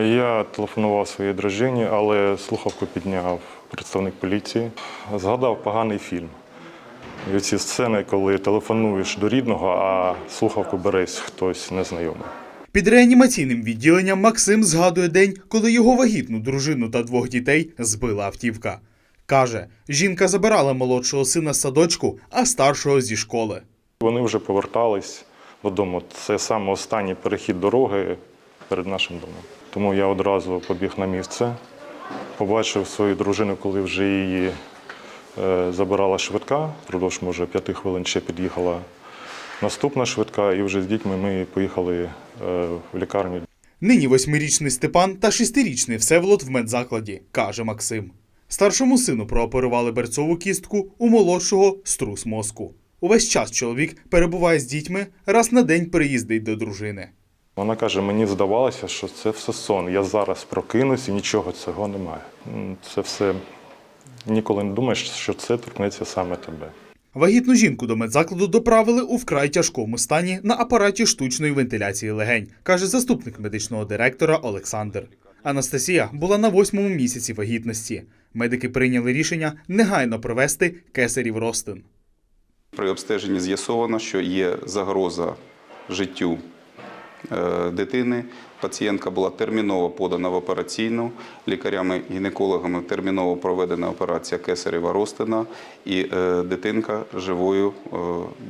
Я телефонував своїй дружині, але слухавку підняв представник поліції. Згадав поганий фільм. І ці сцени, коли телефонуєш до рідного, а слухавку бересь хтось незнайомий. Під реанімаційним відділенням Максим згадує день, коли його вагітну дружину та двох дітей збила автівка. Каже, жінка забирала молодшого сина з садочку, а старшого зі школи. Вони вже повертались додому. Це саме останній перехід дороги перед нашим домом. Тому я одразу побіг на місце, побачив свою дружину, коли вже її е, забирала швидка. Впродовж, може, п'яти хвилин ще під'їхала наступна швидка, і вже з дітьми ми поїхали е, в лікарню. Нині восьмирічний Степан та шестирічний Всеволод в медзакладі, каже Максим. Старшому сину прооперували берцову кістку, у молодшого струс мозку. Увесь час чоловік перебуває з дітьми, раз на день приїздить до дружини. Вона каже: мені здавалося, що це все сон. Я зараз прокинусь і нічого цього немає. Це все ніколи не думаєш, що це торкнеться саме тебе. Вагітну жінку до медзакладу доправили у вкрай тяжкому стані на апараті штучної вентиляції легень, каже заступник медичного директора Олександр. Анастасія була на восьмому місяці вагітності. Медики прийняли рішення негайно провести кесарів розтин. При обстеженні з'ясовано, що є загроза життю дитини. Пацієнтка була терміново подана в операційну. Лікарями-гінекологами терміново проведена операція кесарева розтина, і е, дитинка живою е,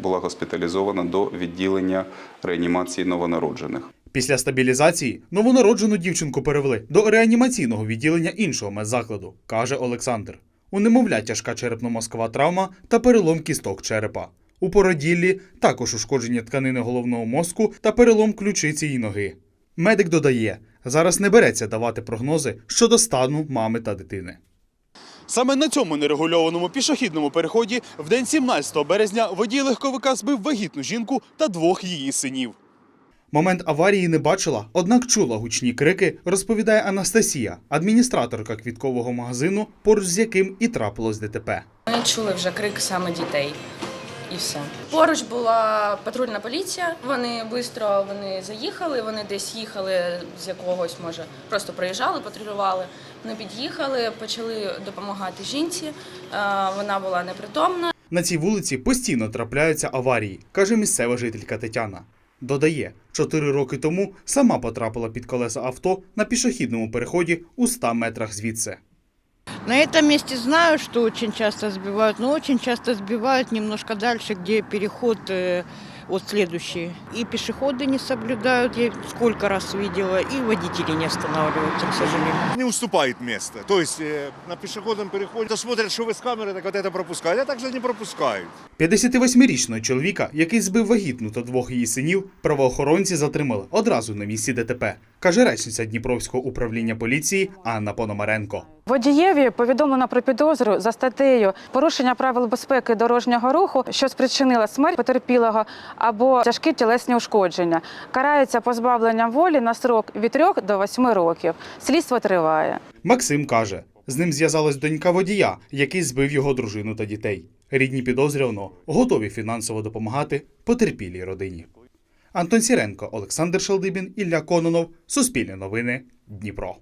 була госпіталізована до відділення реанімації новонароджених. Після стабілізації новонароджену дівчинку перевели до реанімаційного відділення іншого медзакладу, каже Олександр. У немовля тяжка черепно-мозкова травма та перелом кісток черепа. У породіллі також ушкодження тканини головного мозку та перелом ключиці й ноги. Медик додає, зараз не береться давати прогнози щодо стану мами та дитини. Саме на цьому нерегульованому пішохідному переході в день 17 березня водій легковика збив вагітну жінку та двох її синів. Момент аварії не бачила, однак чула гучні крики, розповідає Анастасія, адміністраторка квіткового магазину, поруч з яким і трапилось ДТП. Ми чули вже крик саме дітей. І все. Поруч була патрульна поліція. Вони швидко вони заїхали. Вони десь їхали з якогось, може, просто проїжджали, патрулювали. Вони під'їхали, почали допомагати жінці. Е, Вона була непритомна. На цій вулиці постійно трапляються аварії, каже місцева жителька Тетяна. Додає, чотири роки тому сама потрапила під колеса авто на пішохідному переході у 100 метрах звідси. На этом месте знаю, что очень часто сбивают, но очень часто сбивают немножко дальше, где переход э, вот следующий. И пешеходы не соблюдают, я сколько раз видела, и водители не останавливаются, к сожалению. не уступает место. То есть э, на пешеходном переходе то смотрят, что вы с камеры, так вот это пропускают, а также не пропускают. 58-річного чоловіка, який збив вагітну та двох її синів, правоохоронці затримали одразу на місці ДТП, каже речниця Дніпровського управління поліції Анна Пономаренко. Водієві повідомлено про підозру за статтею порушення правил безпеки дорожнього руху, що спричинила смерть потерпілого або тяжкі тілесні ушкодження. Карається позбавленням волі на срок від 3 до 8 років. Слідство триває. Максим каже, з ним зв'язалась донька водія, який збив його дружину та дітей. Рідні підозрюваного готові фінансово допомагати потерпілій родині. Антон Сіренко, Олександр Шалдибін, Ілля Кононов, Суспільне новини, Дніпро.